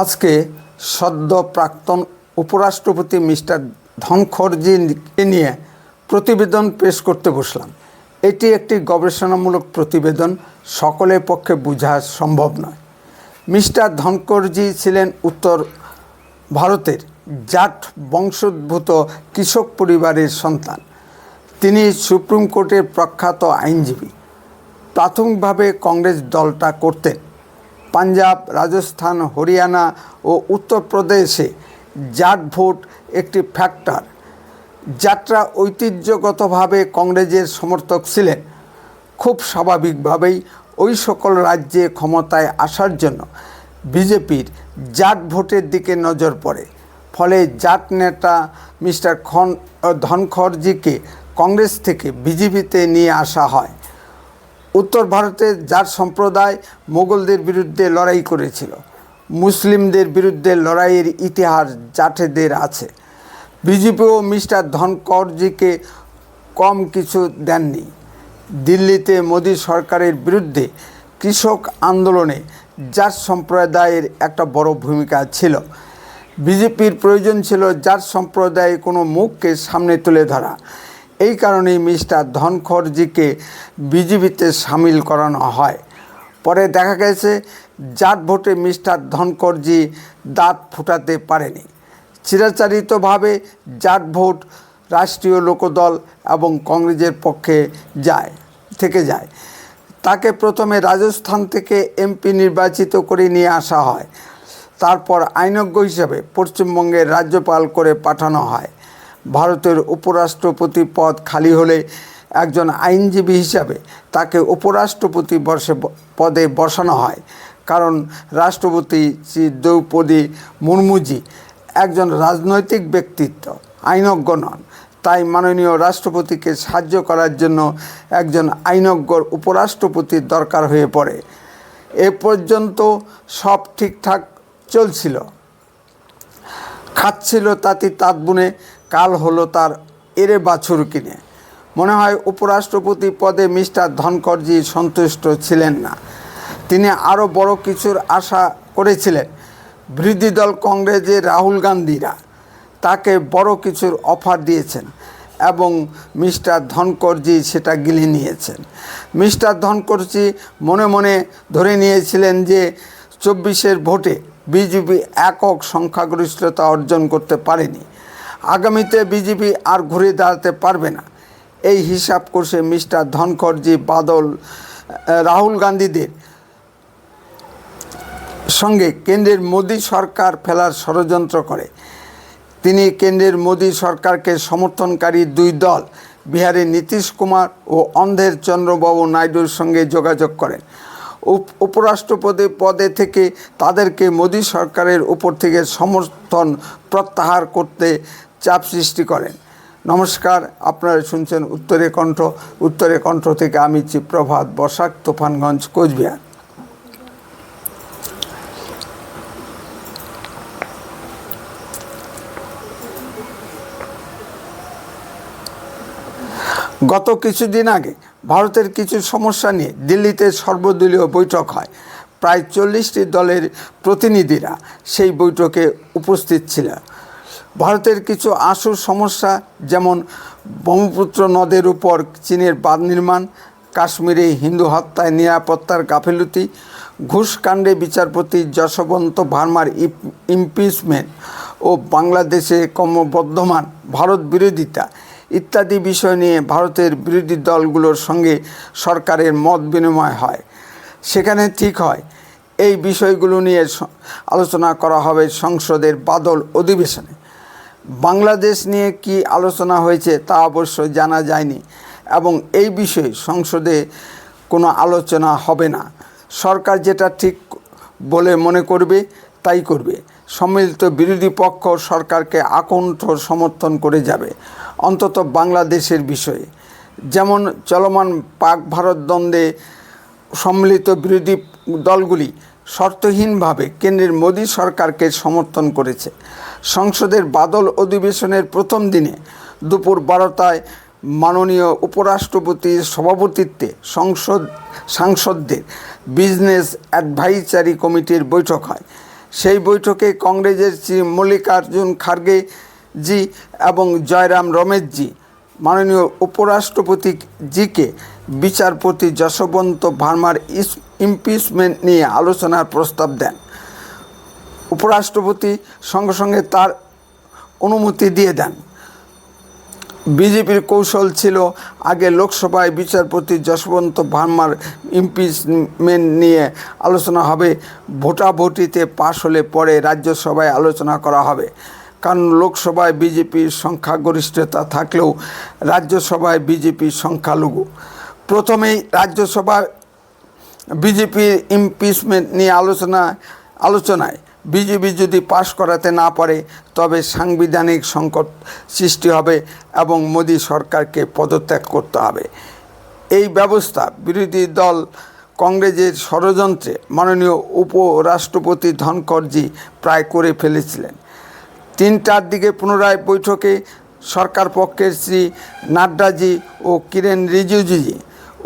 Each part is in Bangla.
আজকে সদ্য প্রাক্তন উপরাষ্ট্রপতি মিস্টার ধনখড়জিকে নিয়ে প্রতিবেদন পেশ করতে বসলাম। এটি একটি গবেষণামূলক প্রতিবেদন, সকলের পক্ষে বোঝা সম্ভব নয়। মিস্টার ধনকরজি ছিলেন উত্তর ভারতের জাট বংশোদ্ভূত কৃষক পরিবারের সন্তান। তিনি সুপ্রিম কোর্টের প্রখ্যাত আইনজীবী। প্রাথমিকভাবে কংগ্রেস দলটা করতেন। পাঞ্জাব, রাজস্থান, হরিয়ানা ও উত্তরপ্রদেশে জাট ভোট একটি ফ্যাক্টর যাত্রা ঐতিহ্যগতভাবে কংগ্রেসের সমর্থক ছিলেন। খুব স্বাভাবিকভাবেই ওই সকল রাজ্যে ক্ষমতায় আসার জন্য বিজেপির জাট ভোটের দিকে নজর পড়ে। ফলে জাট নেতা মিস্টার খন ধনখরজিকে কংগ্রেস থেকে বিজেপিতে নিয়ে আসা হয়। উত্তর ভারতের জাট সম্প্রদায় মোগলদের বিরুদ্ধে লড়াই করেছিল। মুসলিমদের বিরুদ্ধে লড়াইয়ের ইতিহাস জাঠেদের আছে। বিজেপিও মিস্টার ধনকরজিকে কম কিছু দেননি। দিল্লিতে মোদী সরকারের বিরুদ্ধে কৃষক আন্দোলনে জাট সম্প্রদায়ের একটা বড় ভূমিকা ছিল। বিজেপির প্রয়োজন ছিল জাট সম্প্রদায়ে কোনো মুখকে সামনে তুলে ধরা। এই কারণেই মিস্টার ধনখড়জিকে বিজেপিতে সামিল করানো হয়। পরে দেখা গেছে জাট ভোটে মিস্টার ধনখড়জি দাঁত ফুটাতে পারেনি। চিরাচারিতভাবে জাট ভোট রাষ্ট্রীয় লোকদল এবং কংগ্রেসের পক্ষে যায়, থেকে যায়। তাকে প্রথমে রাজস্থান থেকে এমপি নির্বাচিত করে নিয়ে আসা হয়। তারপর আইনজ্ঞ হিসাবে পশ্চিমবঙ্গের রাজ্যপাল করে পাঠানো হয়। ভারতের উপরাষ্ট্রপতি পদ খালি হলে একজন আইনজীবী হিসাবে তাকে উপরাষ্ট্রপতি বর্ষে পদে বসানো হয়। কারণ রাষ্ট্রপতি শ্রী দ্রৌপদী মুর্মুজি একজন রাজনৈতিক ব্যক্তিত্ব, আইনজ্ঞ নন। তাই মাননীয় রাষ্ট্রপতিকে সাহায্য করার জন্য একজন আইনজ্ঞর উপরাষ্ট্রপতির দরকার হয়ে পড়ে। এ পর্যন্ত সব ঠিকঠাক চলছিল। খাচ্ছিল তাঁতি তাঁত বুনে কাল হলো তার এরে বাছুর কিনে। মনে হয় উপরাষ্ট্রপতি পদে মিস্টার ধনকরজি সন্তুষ্ট ছিলেন না। তিনি আরও বড় কিছুর আশা করেছিলেন, বিরোধী দল কংগ্রেসের রাহুল গান্ধীরা। তাকে বড় কিছুর অফার দিয়েছেন এবং মিস্টার ধনকরজি সেটা গিলে নিয়েছেন। মিস্টার ধনকরজি মনে মনে ধরে নিয়েছিলেন যে চব্বিশের ভোটে বিজেপি একক সংখ্যাগরিষ্ঠতা অর্জন করতে পারেনি। আগামীতে বিজেপি আর ঘুরে দাঁড়াতে পারবে না। এই হিসাব কষে মিস্টার ধনখড়জি বাদল রাহুল গান্ধীদের। সঙ্গে কেন্দ্রের মোদী সরকার ফেলার ষড়যন্ত্র করে। তিনি কেন্দ্রের মোদী সরকারকে সমর্থনকারী দুই দল বিহারের নীতিশ কুমার ও অন্ধের চন্দ্রবাবু নাইডুর সঙ্গে যোগাযোগ করেন। উপরাষ্ট্রপতি পদে থেকে তাদেরকে মোদী সরকারের উপর থেকে সমর্থন প্রত্যাহার করতে চাপ সৃষ্টি করেন। নমস্কার, আপনারা শুনছেন উত্তরে কণ্ঠ। উত্তরে কণ্ঠ থেকে আমি চিপ্রভাত বসাক, তুফানগঞ্জ, কোচবিহার। গত কিছুদিন আগে ভারতের কিছু সমস্যা নিয়ে দিল্লিতে সর্বদলীয় বৈঠক হয়। প্রায় চল্লিশটি দলের প্রতিনিধিরা সেই বৈঠকে উপস্থিত ছিল ভারতের কিছু আশু সমস্যা যেমন ব্রহ্মপুত্র নদের উপর চীনের বাঁধ নির্মাণ, কাশ্মীরে হিন্দু হত্যায় নিরাপত্তার গাফিলতি, ঘুষকাণ্ডে বিচারপতি যশবন্ত ভার্মার ইমপিচমেন্ট ও বাংলাদেশে ক্রমবর্ধমান ভারত বিরোধিতা ইত্যাদি বিষয় নিয়ে ভারতের বিরোধী দলগুলোর সঙ্গে সরকারের মত বিনিময় হয়। সেখানে ঠিক হয়, এই বিষয়গুলো নিয়ে আলোচনা করা হবে সংসদের বাদল অধিবেশনে। বাংলাদেশ নিয়ে কি আলোচনা হয়েছে তা অবশ্য জানা যায়নি এবং এই বিষয়ে সংসদে কোনো আলোচনা হবে না। সরকার যেটা ঠিক বলে মনে করবে, তাই করবে। সম্মিলিত বিরোধী পক্ষ সরকারকে আকণ্ঠ সমর্থন করে যাবে। অন্তত বাংলাদেশের বিষয়ে। যেমন চলমান পাক ভারত দ্বন্দ্বে সম্মিলিত বিরোধী দলগুলি শর্তহীনভাবে কেন্দ্রের মোদী সরকারকে সমর্থন করেছে। সংসদের বাদল অধিবেশনের প্রথম দিনে দুপুর বারোটায় মাননীয় উপরাষ্ট্রপতির সভাপতিত্বে সংসদ, সাংসদদের বিজনেস অ্যাডভাইজারি কমিটির বৈঠক হয়। সেই বৈঠকে কংগ্রেসের শ্রী মল্লিকার্জুন খার্গে জি এবং জয়রাম রমেশজি, মাননীয় উপরাষ্ট্রপতি জিকে, বিচারপতি যশবন্ত ভার্মার ইমপিচমেন্ট নিয়ে আলোচনার প্রস্তাব দেন। উপরাষ্ট্রপতি সঙ্গে সঙ্গে তার অনুমতি দিয়ে দেন। বিজেপির কৌশল ছিল আগে লোকসভায় বিচারপতি যশবন্ত ভার্মার ইমপিচমেন্ট নিয়ে আলোচনা হবে, ভোটাভুটিতে পাশ হলে পরে রাজ্যসভায় আলোচনা করা হবে। কারণ লোকসভায় বিজেপির সংখ্যাগরিষ্ঠতা থাকলেও রাজ্যসভায় বিজেপির সংখ্যালঘু। প্রথমেই রাজ্যসভায় বিজেপির ইমপিচমেন্ট নিয়ে আলোচনা আলোচনায় বিজেপি যদি পাশ করাতে না পারে, তবে সাংবিধানিক সংকট সৃষ্টি হবে এবং মোদী সরকারকে পদত্যাগ করতে হবে। এই ব্যবস্থা বিরোধী দল কংগ্রেসের ষড়যন্ত্রে মাননীয় উপরাষ্ট্রপতি ধনখড়জি প্রায় করে ফেলেছিলেন। তিনটার দিকে পুনরায় বৈঠকে সরকার পক্ষের শ্রী নাড্ডাজি ও কিরেন রিজিজুজি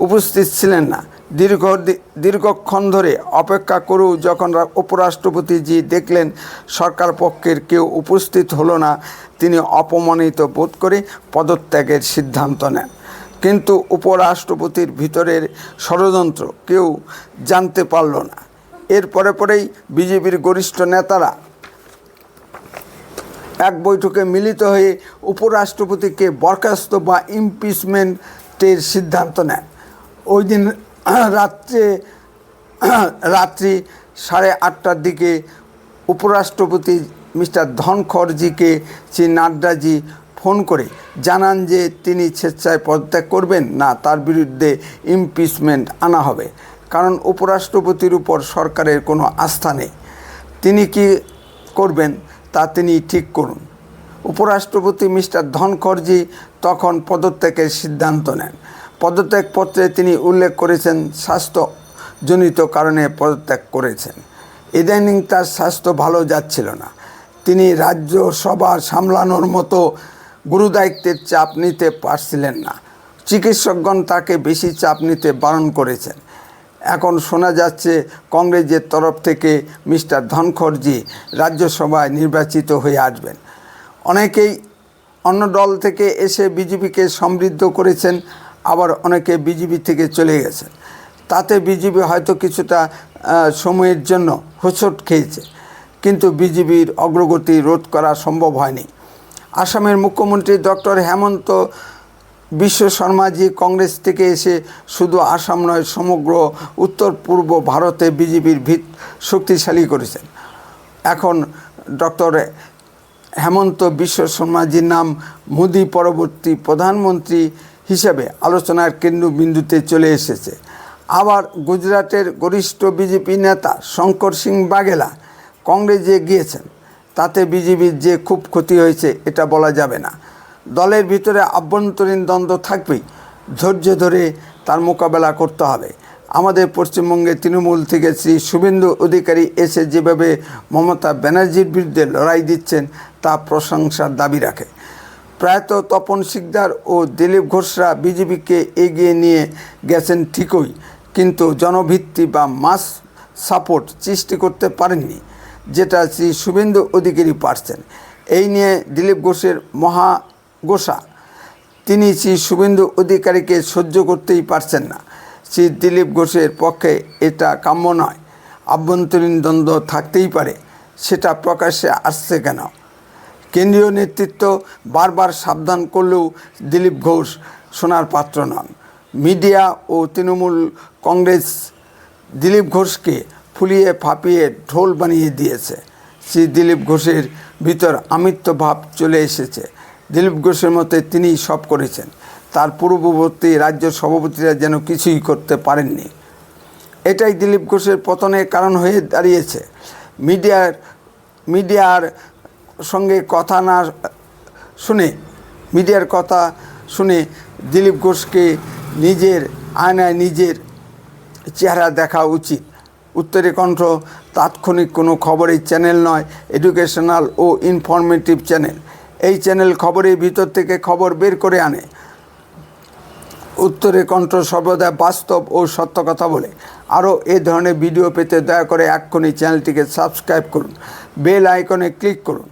উপস্থিত ছিলেন না। দীর্ঘ দীর্ঘক্ষণ ধরে অপেক্ষা করেও যখন রা- উপরাষ্ট্রপতিজি দেখলেন সরকার পক্ষের কেউ উপস্থিত হলো না, তিনি অপমানিত বোধ করে পদত্যাগের সিদ্ধান্ত নেন। কিন্তু উপরাষ্ট্রপতির ভিতরের ষড়যন্ত্র কেউ জানতে পারল না। এর পরে পরেই বিজেপির গরিষ্ঠ নেতারা এক বৈঠকে মিলিত হয়ে উপরাষ্ট্রপতিকে বরখাস্ত বা ইমপিচমেন্টের সিদ্ধান্ত নেন। ওই দিন রাত্রে, রাত্রি সাড়ে আটটার দিকে উপরাষ্ট্রপতি মিস্টার ধনখড়জিকে শ্রী নাড্ডাজি ফোন করে জানান যে তিনি স্বেচ্ছায় পদত্যাগ করবেন, না তার বিরুদ্ধে ইমপিচমেন্ট আনা হবে। কারণ উপরাষ্ট্রপতির উপর সরকারের কোনো আস্থা নেই। তিনি কি করবেন তা তিনি ঠিক করুন। উপরাষ্ট্রপতি মিস্টার ধনখড়জি তখন পদত্যাগের সিদ্ধান্ত নেন। পদত্যাগপত্রে তিনি উল্লেখ করেছেন স্বাস্থ্যজনিত কারণে পদত্যাগ করেছেন। ইদানিং তার স্বাস্থ্য ভালো যাচ্ছিল না। তিনি রাজ্যসভা সামলানোর মতো গুরুদায়িত্বের চাপ নিতে পারছিলেন না। চিকিৎসকগণ তাকে বেশি চাপ নিতে বারণ করেছেন। এখন শোনা যাচ্ছে কংগ্রেসের তরফ থেকে মিস্টার ধনখড়জি রাজ্যসভায় নির্বাচিত হয়ে আসবেন। অনেকেই অন্য দল থেকে এসে বিজেপিকে সমৃদ্ধ করেছেন। আবার অনেকে বিজেপি থেকে চলে গেছে। তাতে বিজেপি হয়তো কিছুটা সময়ের জন্য হোঁচট খেয়েছে। কিন্তু বিজেপির অগ্রগতি রোধ করা সম্ভব হয়নি। আসামের মুখ্যমন্ত্রী ডক্টর হেমন্ত বিশ্ব শর্মাজি কংগ্রেস থেকে এসে শুধু আসাম নয়, সমগ্র উত্তর পূর্ব ভারতে বিজেপির ভিত শক্তিশালী করেছেন। এখন ডক্টর হেমন্ত বিশ্ব শর্মাজির নাম মোদী পরবর্তী প্রধানমন্ত্রী হিসেবে আলোচনার কেন্দ্রবিন্দুতে চলে এসেছে। আবার গুজরাটের গরিষ্ঠ বিজেপি নেতা শঙ্কর সিং বাঘেলা কংগ্রেসে গিয়েছেন। তাতে বিজেপির যে খুব ক্ষতি হয়েছে, এটা বলা যাবে না। দলের ভিতরে আভ্যন্তরীণ দ্বন্দ্ব থাকবেই। ধৈর্য ধরে তার মোকাবেলা করতে হবে। আমাদের পশ্চিমবঙ্গে তৃণমূল থেকে শ্রী শুভেন্দু অধিকারী এসে যেভাবে মমতা ব্যানার্জির বিরুদ্ধে লড়াই দিচ্ছেন, তা প্রশংসার দাবি রাখে। প্রায়ত তপন শিকদার ও দিলীপ ঘোষরা বিজেপিকে এগিয়ে নিয়ে গেছেন ঠিকই, কিন্তু জনভিত্তি বা মাস সাপোর্ট সৃষ্টি করতে পারেননি, যেটা শ্রী শুভেন্দু অধিকারী পারছেন। এই নিয়ে দিলীপ ঘোষের মহা গোসা। তিনি শ্রী শুভেন্দু অধিকারীকে সহ্য করতেই পারছেন না। শ্রী দিলীপ ঘোষের পক্ষে এটা কাম্য নয়। আভ্যন্তরীণ দ্বন্দ্ব থাকতেই পারে, সেটা প্রকাশ্যে আসছে কেন? কেন্দ্রীয় নেতৃত্ব বারবার সাবধান করলেও দিলীপ ঘোষ শোনার পাত্র নন। মিডিয়া ও তৃণমূল কংগ্রেস দিলীপ ঘোষকে ফুলিয়ে ফাঁপিয়ে ঢোল বানিয়ে দিয়েছে। শ্রী দিলীপ ঘোষের ভিতর আমিত্ব ভাব চলে এসেছে। দিলীপ ঘোষের মতে তিনিই সব করেছেন। তার পূর্ববর্তী রাজ্য সভাপতিরা যেন কিছুই করতে পারেননি। এটাই দিলীপ ঘোষের পতনের কারণ হয়ে দাঁড়িয়েছে। মিডিয়ার মিডিয়ার সঙ্গে কথা না শুনে, মিডিয়ার কথা শুনে দিলীপ ঘোষকে নিজের আয়নায় নিজের চেহারা দেখা উচিত। উত্তরে কণ্ঠ, তাৎক্ষণিক কোনো খবরের চ্যানেল নয়, এডুকেশনাল ও ইনফরমেটিভ চ্যানেল। এই চ্যানেল খবরের ভিতর থেকে খবর বের করে আনে। উত্তরে কণ্ঠ সর্বদা বাস্তব ও সত্য কথা বলে। আরও এ ধরনের ভিডিও পেতে দয়া করে এক্ষুনি চ্যানেলটিকে সাবস্ক্রাইব করুন। বেল আইকনে ক্লিক করুন।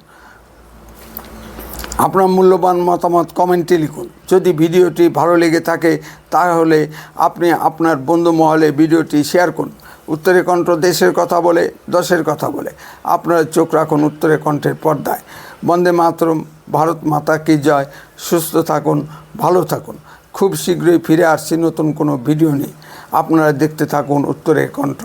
আপনার মূল্যবান মতামত কমেন্টে লিখুন। যদি ভিডিওটি ভালো লেগে থাকে, তাহলে আপনি আপনার বন্ধু মহলে ভিডিওটি শেয়ার করুন। উত্তরে কণ্ঠ দেশের কথা বলে, দশের কথা বলে। আপনারা চোখ রাখুন উত্তরে কণ্ঠের পর্দায়। বন্দে মাতরম, ভারত মাতা কি জয়। সুস্থ থাকুন, ভালো থাকুন। খুব শীঘ্রই ফিরে আসছি নতুন কোনো ভিডিও নিয়ে। আপনারা দেখতে থাকুন উত্তরের কণ্ঠ।